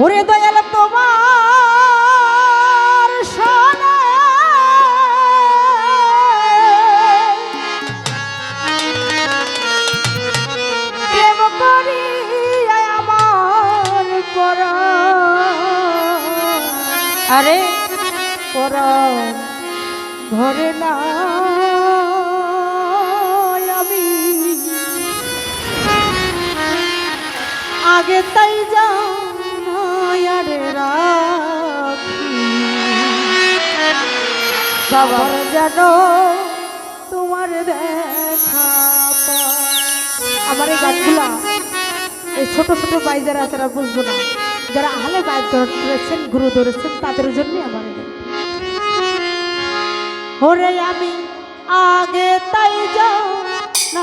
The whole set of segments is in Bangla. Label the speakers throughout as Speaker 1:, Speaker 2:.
Speaker 1: ওরে দয়াল তোমার সারা প্রেম করি আরে পর ভরে না আমি। আগে তাই যা সবার যেন তোমার দেখা আমার এই গানগুলা এই ছোটো ছোটো বাই যারা তারা বুঝব না। যারা আহলে বাই ধরেছেন, গুরু ধরেছেন, তাদের জন্যই আমার ওরে আমি আগে তাই যাও না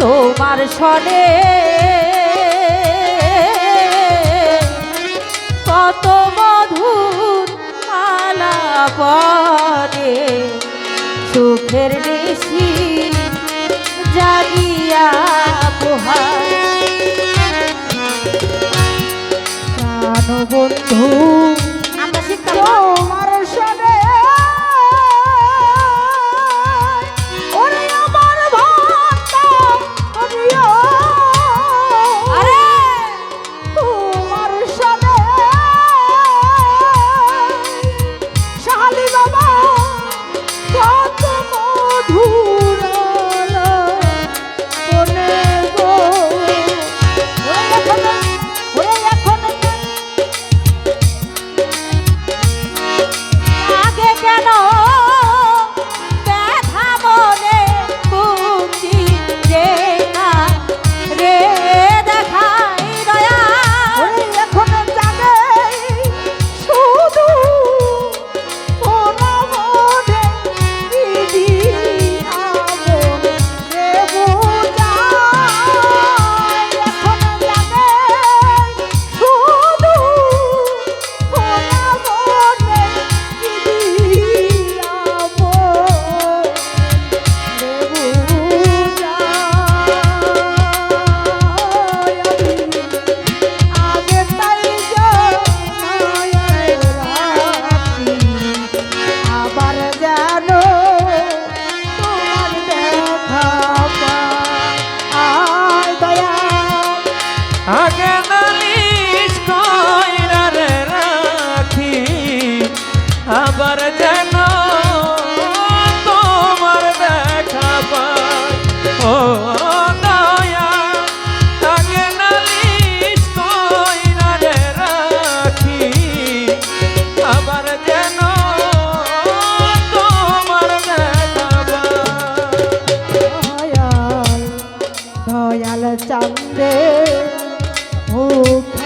Speaker 2: তোমার
Speaker 1: সনে কত
Speaker 2: মধুর মালা সুখের বেশি জাগিয়া
Speaker 1: পোহা বন্ধু amor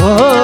Speaker 3: Oh.